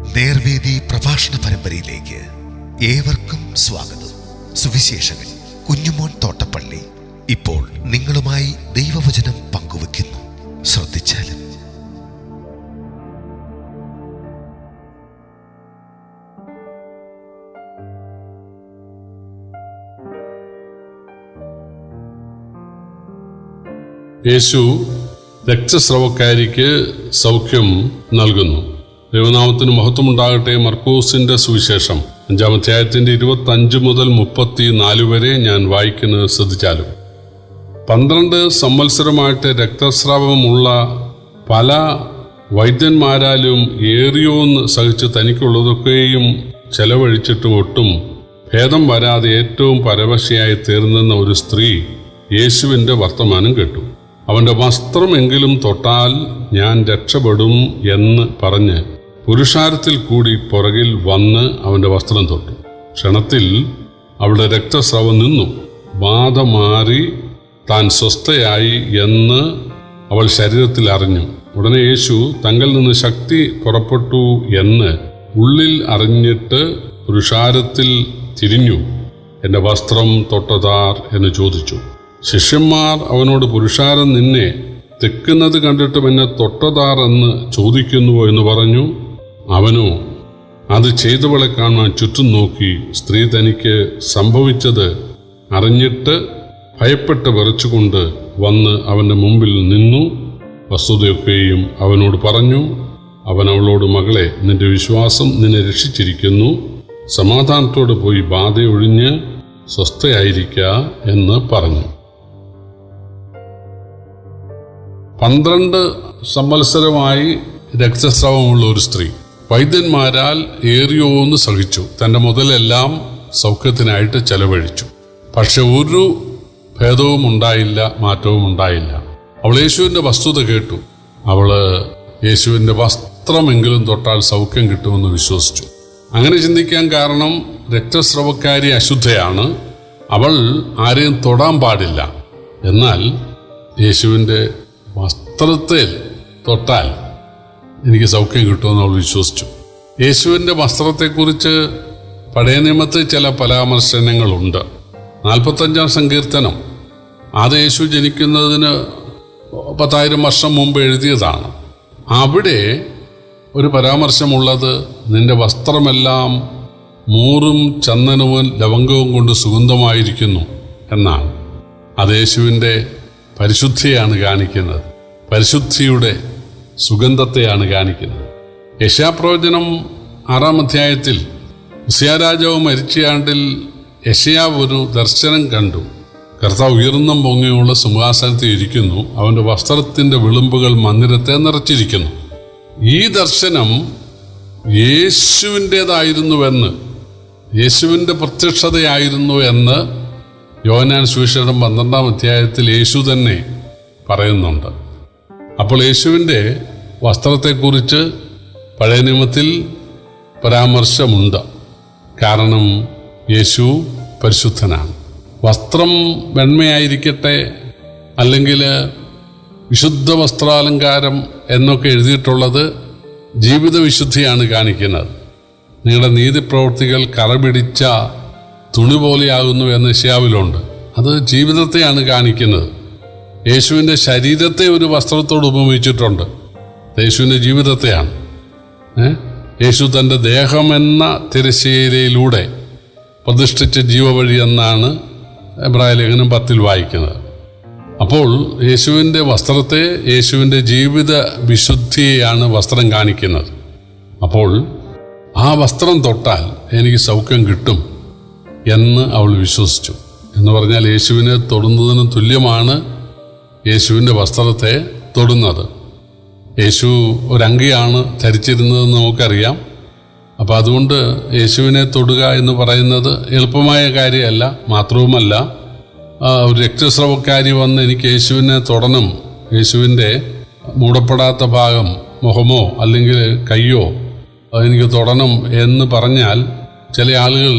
നേർവേദി പ്രഭാഷണ പരമ്പരയിലേക്ക് ഏവർക്കും സ്വാഗതം. സുവിശേഷകൻ കുഞ്ഞുമോൻ തോട്ടപ്പള്ളി ഇപ്പോൾ നിങ്ങളുമായി ദൈവവചനം പങ്കുവെക്കുന്നു ശ്രദ്ധിച്ചാലും. യേശു രക്തസ്രവക്കാരിക്ക് സൗഖ്യം നൽകുന്നു. ദൈവനാമത്തിന് മഹത്വമുണ്ടാകട്ടെ. മർക്കോസിന്റെ സുവിശേഷം അഞ്ചാം അധ്യായത്തിന്റെ ഇരുപത്തി അഞ്ച് മുതൽ മുപ്പത്തി നാല് വരെ ഞാൻ വായിക്കുന്നത് ശ്രദ്ധിച്ചാലും. പന്ത്രണ്ട് സംവത്സരമായിട്ട് രക്തസ്രാവമുള്ള പല വൈദ്യന്മാരാലും ഏറിയോന്ന് സഹിച്ച് തനിക്കുള്ളതൊക്കെയും ചെലവഴിച്ചിട്ടും ഒട്ടും ഭേദം വരാതെ ഏറ്റവും പരവശയായി തീർന്നെന്ന ഒരു സ്ത്രീ യേശുവിന്റെ വർത്തമാനം കേട്ടു. അവന്റെ വസ്ത്രമെങ്കിലും തൊട്ടാൽ ഞാൻ രക്ഷപ്പെടും എന്ന് പറഞ്ഞ് പുരുഷാരത്തിൽ കൂടി പുറകിൽ വന്ന് അവന്റെ വസ്ത്രം തൊട്ടു. ക്ഷണത്തിൽ അവളുടെ രക്തസ്രവം നിന്നു. ബാധ മാറി താൻ സ്വസ്ഥയായി എന്ന് അവൾ ശരീരത്തിൽ അറിഞ്ഞു. ഉടനെ യേശു തങ്കിൽ നിന്ന് ശക്തി പുറപ്പെട്ടു എന്ന് ഉള്ളിൽ അറിഞ്ഞിട്ട് പുരുഷാരത്തിൽ തിരിഞ്ഞു. എന്റെ വസ്ത്രം തൊട്ടതാർ എന്ന് ചോദിച്ചു. ശിഷ്യന്മാർ അവനോട് പുരുഷാരം നിന്നെ തെക്കുന്നത് കണ്ടിട്ടും എന്നെ തൊട്ടതാർ എന്ന് ചോദിക്കുന്നുവോ എന്ന് പറഞ്ഞു. അവനോ അത് ചെയ്തവളെ കാണാൻ ചുറ്റും നോക്കി സ്ത്രീ തനിക്ക് സംഭവിച്ചത് അറിഞ്ഞിട്ട് ഭയപ്പെട്ട് വിറച്ചുകൊണ്ട് വന്ന് അവന്റെ മുമ്പിൽ നിന്നു. വസ്തുതയൊക്കെയും അവനോട് പറഞ്ഞു അവൻ അവളോട് മകളെ നിന്റെ വിശ്വാസം നിന്നെ രക്ഷിച്ചിരിക്കുന്നു. സമാധാനത്തോടെ പോയി ബാധയൊഴിഞ്ഞ് സ്വസ്ഥയായിരിക്ക എന്ന് പറഞ്ഞു. പന്ത്രണ്ട് സംവത്സരമായി രക്തസ്രാവമുള്ള ഒരു സ്ത്രീ. വൈദ്യന്മാരാൽ ഏറിയോന്ന് സഹിച്ചു തന്റെ മുതലെല്ലാം സൗഖ്യത്തിനായിട്ട് ചെലവഴിച്ചു. പക്ഷെ ഒരു ഭേദവും ഉണ്ടായില്ല മാറ്റവും ഉണ്ടായില്ല. അവൾ യേശുവിന്റെ വസ്തുത കേട്ടു. അവൾ യേശുവിന്റെ വസ്ത്രമെങ്കിലും തൊട്ടാൽ സൗഖ്യം കിട്ടുമെന്ന് വിശ്വസിച്ചു. അങ്ങനെ ചിന്തിക്കാൻ കാരണം രക്തസ്രവക്കാരി അശുദ്ധയാണ്. അവൾ ആരെയും തൊടാൻ പാടില്ല. എന്നാൽ യേശുവിന്റെ വസ്ത്രത്തിൽ തൊട്ടാൽ എനിക്ക് സൗഖ്യം കിട്ടുമെന്ന് അവൾ വിശ്വസിച്ചു. യേശുവിന്റെ വസ്ത്രത്തെക്കുറിച്ച് പഴയ നിയമത്തിൽ ചില പരാമർശനങ്ങളുണ്ട്. നാൽപ്പത്തഞ്ചാം സങ്കീർത്തനം. അത് യേശു ജനിക്കുന്നതിന് പത്തായിരം വർഷം മുമ്പ് എഴുതിയതാണ്. അവിടെ ഒരു പരാമർശമുള്ളത് നിന്റെ വസ്ത്രമെല്ലാം മൂറും ചന്ദനവും ലവംഗവും കൊണ്ട് സുഗന്ധമായിരിക്കുന്നു എന്നാണ്. അത് യേശുവിന്റെ പരിശുദ്ധിയാണ് കാണിക്കുന്നത്. പരിശുദ്ധിയുടെ സുഗന്ധത്തെയാണ് കാണിക്കുന്നത്. യശാപ്രവചനം ആറാം അധ്യായത്തിൽ ഉസിയാരാജാവ് മരിച്ചയാണ്ടിൽ യശയാവ് ഒരു ദർശനം കണ്ടു. കർത്താവ് ഉയർന്ന പൊങ്ങിയുള്ള സിംഹാസനത്തിൽ ഇരിക്കുന്നു. അവന്റെ വസ്ത്രത്തിന്റെ വിളുമ്പുകൾ മന്ദിരത്തെ നിറച്ചിരിക്കുന്നു. ഈ ദർശനം യേശുവിന്റേതായിരുന്നുവെന്ന് യേശുവിന്റെ പ്രത്യക്ഷതയായിരുന്നു എന്ന് യോനാൻ സുവിശേഷം പന്ത്രണ്ടാം അധ്യായത്തിൽ യേശു തന്നെ പറയുന്നുണ്ട്. അപ്പോൾ യേശുവിന്റെ വസ്ത്രത്തെക്കുറിച്ച് പഴയ നിയമത്തിൽ പരാമർശമുണ്ട്. കാരണം യേശു പരിശുദ്ധനാണ്. വസ്ത്രം വെണ്മയായിരിക്കട്ടെ അല്ലെങ്കിൽ വിശുദ്ധ വസ്ത്രാലങ്കാരം എന്നൊക്കെ എഴുതിയിട്ടുള്ളത് ജീവിത വിശുദ്ധിയാണ് കാണിക്കുന്നത്. നിങ്ങളുടെ നീതിപ്രവൃത്തികൾ കറപിടിച്ച തുണി പോലെയാകുന്നു എന്ന് ഷ്യാവിലുണ്ട് അത് ജീവിതത്തെയാണ് കാണിക്കുന്നത്. യേശുവിന്റെ ശരീരത്തെ ഒരു വസ്ത്രത്തോട് ഉപമിച്ചിട്ടുണ്ട്. യേശുവിന്റെ ജീവിതത്തെയാണ്. യേശു തന്റെ ദേഹമെന്ന തിരശ്ശീലയിലൂടെ പ്രതിഷ്ഠിച്ച ജീവവഴി എന്നാണ് എബ്രായ ലേഖനം പത്തിൽ വായിക്കുന്നത്. അപ്പോൾ യേശുവിന്റെ വസ്ത്രത്തെ യേശുവിന്റെ ജീവിത വിശുദ്ധിയെയാണ് വസ്ത്രം കാണിക്കുന്നത്. അപ്പോൾ ആ വസ്ത്രം തൊട്ടാൽ എനിക്ക് സൗഖ്യം കിട്ടും എന്ന് അവൾ വിശ്വസിച്ചു. എന്ന് പറഞ്ഞാൽ യേശുവിനെ തൊടുന്നതിന് തുല്യമാണ് യേശുവിന്റെ വസ്ത്രത്തെ തൊടുന്നത്. യേശു ഒരങ്കിയാണ് ധരിച്ചിരുന്നതെന്ന് നമുക്കറിയാം. അപ്പോൾ അതുകൊണ്ട് യേശുവിനെ തൊടുക എന്ന് പറയുന്നത് എളുപ്പമായ കാര്യമല്ല മാത്രവുമല്ല ഒരു രക്തസ്രവക്കാരി വന്ന് എനിക്ക് യേശുവിനെ തൊടണം യേശുവിന്റെ മൂടപ്പെടാത്ത ഭാഗം മുഖമോ അല്ലെങ്കിൽ കയ്യോ എനിക്ക് തൊടണം എന്ന് പറഞ്ഞാൽ ചില ആളുകൾ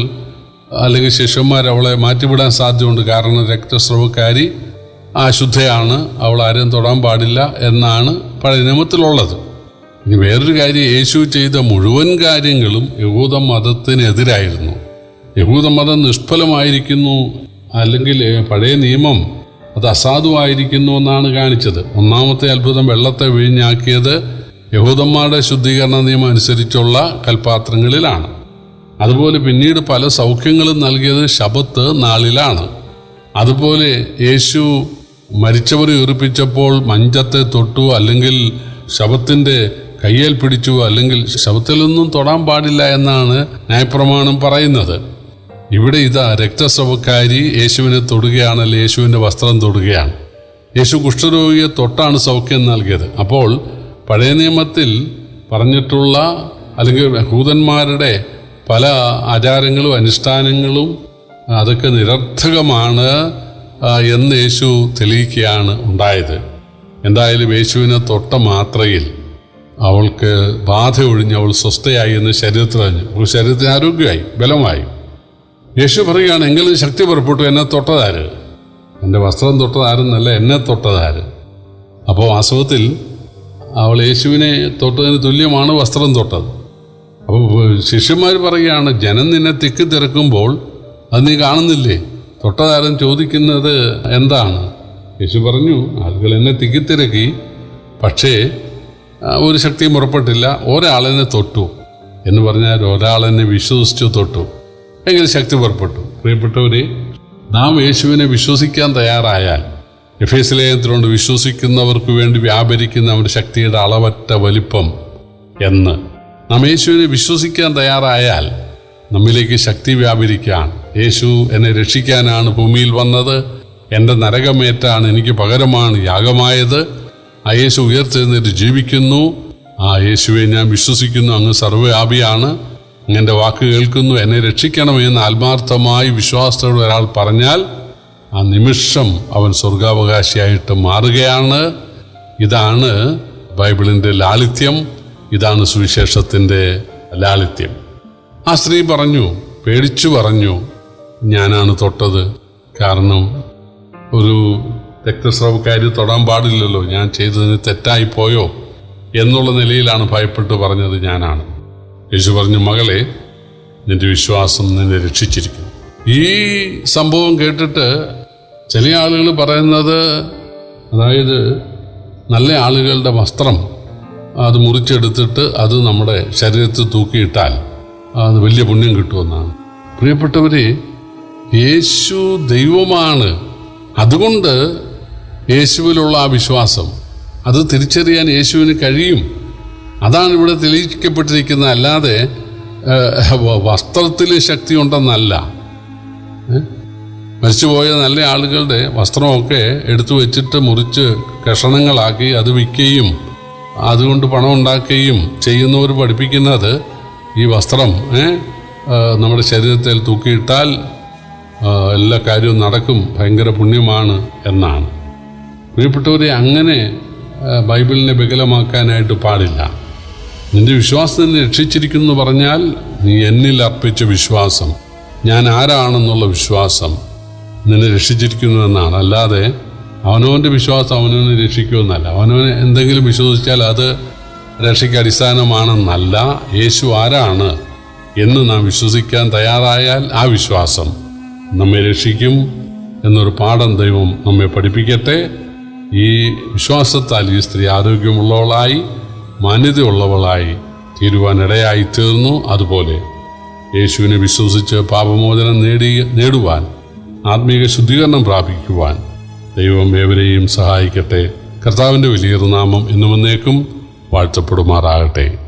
അല്ലെങ്കിൽ ശിഷ്യന്മാർ അവളെ മാറ്റിവിടാൻ സാധ്യതയുണ്ട്. കാരണം രക്തസ്രവക്കാരി അശുദ്ധയാണ് അവൾ ആരും തൊടാൻ പാടില്ല എന്നാണ് പഴയ നിയമത്തിലുള്ളത്. ഇനി വേറൊരു കാര്യം യേശു ചെയ്ത മുഴുവൻ കാര്യങ്ങളും യഹൂദ മതത്തിനെതിരായിരുന്നു. യഹൂദ മതം നിഷ്ഫലമായിരിക്കുന്നു അല്ലെങ്കിൽ പഴയ നിയമം അത് അസാധുവായിരിക്കുന്നു എന്നാണ് കാണിച്ചത്. ഒന്നാമത്തെ അത്ഭുതം വെള്ളത്തെ വീഞ്ഞാക്കിയത് യഹൂദന്മാരുടെ ശുദ്ധീകരണ നിയമം അനുസരിച്ചുള്ള കൽപാത്രങ്ങളിലാണ്. അതുപോലെ പിന്നീട് പല സൗഖ്യങ്ങളും നൽകിയത് ശബത്ത് നാളിലാണ്. അതുപോലെ യേശു മരിച്ചവരെ ഉയർപ്പിച്ചപ്പോൾ മഞ്ചത്തെ തൊട്ടു അല്ലെങ്കിൽ ശവത്തിന്റെ കയ്യേൽ പിടിച്ചു അല്ലെങ്കിൽ ശവത്തിലൊന്നും തൊടാൻ പാടില്ല എന്നാണ് ന്യായപ്രമാണം പറയുന്നത്. ഇവിടെ ഇതാ രക്തസ്രവക്കാരി യേശുവിനെ തൊടുകയാണ് തൊടുകയാണല്ലോ യേശുവിന്റെ വസ്ത്രം തൊടുകയാണ്. യേശു കുഷ്ഠരോഗിയെ തൊട്ടാണ് സൗഖ്യം നൽകിയത്. അപ്പോൾ പഴയ നിയമത്തിൽ പറഞ്ഞിട്ടുള്ള അല്ലെങ്കിൽ ഹൂതന്മാരുടെ പല ആചാരങ്ങളും അനുഷ്ഠാനങ്ങളും അതൊക്കെ നിരർത്ഥകമാണ് എന്ന് യേശു തെളിയിക്കുകയാണ് ഉണ്ടായത്. എന്തായാലും യേശുവിനെ തൊട്ട മാത്രയിൽ അവൾക്ക് ബാധ ഒഴിഞ്ഞ് അവൾ സ്വസ്ഥയായി എന്ന് ശരീരത്തിൽ അറിഞ്ഞു. അവൾ ശരീരത്തിന് ആരോഗ്യമായി ബലമായി. യേശു പറയുകയാണ് എങ്കിലും ശക്തി പുറപ്പെട്ടു എന്നെ തൊട്ടതാര്? എന്റെ വസ്ത്രം തൊട്ടതാരെന്നല്ല എന്നെ തൊട്ടതാര്? അപ്പോൾ വാസ്തവത്തിൽ അവൾ യേശുവിനെ തൊട്ടതിന് തുല്യമാണ് വസ്ത്രം തൊട്ടത്. അപ്പോൾ ശിഷ്യന്മാർ പറയുകയാണ് ജനം നിന്നെ തിക്കി തിരക്കുമ്പോൾ അത് നീ കാണുന്നില്ലേ? തൊട്ടതാരം ചോദിക്കുന്നത് എന്താണ്? യേശു പറഞ്ഞു ആളുകൾ എന്നെ തിക്കിത്തിരക്കി. പക്ഷേ ഒരു ശക്തിയും പുറപ്പെട്ടില്ല ഒരാളെന്നെ തൊട്ടു എന്ന് പറഞ്ഞാൽ ഒരാളെന്നെ വിശ്വസിച്ചു തൊട്ടു. എങ്കിൽ ശക്തി പുറപ്പെട്ടു. പ്രിയപ്പെട്ടവരെ നാം യേശുവിനെ വിശ്വസിക്കാൻ തയ്യാറായാൽ എഫ് വിശ്വസിക്കുന്നവർക്ക് വേണ്ടി വ്യാപരിക്കുന്ന അവന്റെ ശക്തിയുടെ അളവറ്റ വലിപ്പം എന്ന് നാം യേശുവിനെ വിശ്വസിക്കാൻ തയ്യാറായാൽ നമ്മിലേക്ക് ശക്തി വ്യാപരിക്കാൻ യേശു എന്നെ രക്ഷിക്കാനാണ് ഭൂമിയിൽ വന്നത്. എന്റെ നരകമേറ്റാണ് എനിക്ക് പകരമാണ് യാഗമായത്. ആ യേശു ഉയർത്തെഴുന്നേറ്റ് ജീവിക്കുന്നു. ആ യേശുവെ ഞാൻ വിശ്വസിക്കുന്നു. അങ്ങ് സർവവ്യാപിയാണ്. അങ്ങന്റെ വാക്ക് കേൾക്കുന്നു. എന്നെ രക്ഷിക്കണമെന്ന് ആത്മാർത്ഥമായി വിശ്വാസത്തോടെ ഒരാൾ പറഞ്ഞാൽ ആ നിമിഷം അവൻ സ്വർഗാവകാശിയായിട്ട് മാറുകയാണ്. ഇതാണ് ബൈബിളിന്റെ ലാളിത്യം. ഇതാണ് സുവിശേഷത്തിന്റെ ലാളിത്യം. ആ സ്ത്രീ പറഞ്ഞു പേടിച്ചു പറഞ്ഞു ഞാനാണ് തൊട്ടത്. കാരണം ഒരു രക്തസ്രാവക്കാരി തൊടാൻ പാടില്ലല്ലോ. ഞാൻ ചെയ്തതിന് തെറ്റായി പോയോ? എന്നുള്ള നിലയിലാണ് ഭയപ്പെട്ട് പറഞ്ഞത് ഞാനാണ്. യേശു പറഞ്ഞു മകളെ നിന്റെ വിശ്വാസം നിന്നെ രക്ഷിച്ചിരിക്കുന്നു. ഈ സംഭവം കേട്ടിട്ട് ചില ആളുകൾ പറയുന്നത് അതായത് നല്ല ആളുകളുടെ വസ്ത്രം അത് മുറിച്ചെടുത്തിട്ട് അത് നമ്മുടെ ശരീരത്തിൽ തൂക്കിയിട്ടാൽ അത് വലിയ പുണ്യം കിട്ടുമെന്നാണ്. പ്രിയപ്പെട്ടവരെ യേശു ദൈവമാണ്. അതുകൊണ്ട് യേശുവിലുള്ള ആ വിശ്വാസം അത് തിരിച്ചറിയാൻ യേശുവിന് കഴിയും. അതാണ് ഇവിടെ തെളിയിക്കപ്പെട്ടിരിക്കുന്നത്. അല്ലാതെ വസ്ത്രത്തിൽ ശക്തി ഉണ്ടെന്നല്ല മരിച്ചുപോയ നല്ല ആളുകളുടെ വസ്ത്രമൊക്കെ എടുത്തു വെച്ചിട്ട് മുറിച്ച് കഷണങ്ങളാക്കി അത് വിൽക്കുകയും അതുകൊണ്ട് പണം ഉണ്ടാക്കുകയും ചെയ്യുന്നവർ പഠിപ്പിക്കുന്നത് ഈ വസ്ത്രം നമ്മുടെ ശരീരത്തിൽ തൂക്കിയിട്ടാൽ എല്ലാ കാര്യവും നടക്കും ഭയങ്കര പുണ്യമാണ് എന്നാണ്. പ്രിയപ്പെട്ടവരെ അങ്ങനെ ബൈബിളിനെ വികലമാക്കാനായിട്ട് പാടില്ല. നിന്റെ വിശ്വാസം നിന്നെ രക്ഷിച്ചിരിക്കുന്നു എന്ന് പറഞ്ഞാൽ നീ എന്നിൽ അർപ്പിച്ച വിശ്വാസം ഞാൻ ആരാണെന്നുള്ള വിശ്വാസം നിന്നെ രക്ഷിച്ചിരിക്കുന്നു എന്നാണ്. അല്ലാതെ അവനവന്റെ വിശ്വാസം അവനവനെ രക്ഷിക്കുമെന്നല്ല. അവനവനെ എന്തെങ്കിലും വിശ്വസിച്ചാൽ അത് രക്ഷയ്ക്ക് അടിസ്ഥാനമാണെന്നല്ല. യേശു ആരാണ് എന്ന് നാം വിശ്വസിക്കാൻ തയ്യാറായാൽ ആ വിശ്വാസം. നമ്മെ രക്ഷിക്കും എന്നൊരു പാഠം ദൈവം നമ്മെ പഠിപ്പിക്കട്ടെ. ഈ വിശ്വാസത്താൽ ഈ സ്ത്രീ ആരോഗ്യമുള്ളവളായി മാന്യതയുള്ളവളായി തീരുവാനിടയായി തീർന്നു. അതുപോലെ യേശുവിനെ വിശ്വസിച്ച് പാപമോചനം നേടി നേടുവാൻ ആത്മീക ശുദ്ധീകരണം പ്രാപിക്കുവാൻ ദൈവം ഏവരെയും സഹായിക്കട്ടെ. കർത്താവിന്റെ വലിയ നാമം എന്നുമെന്നേക്കും വാഴ്ത്തപ്പെടുമാറാകട്ടെ.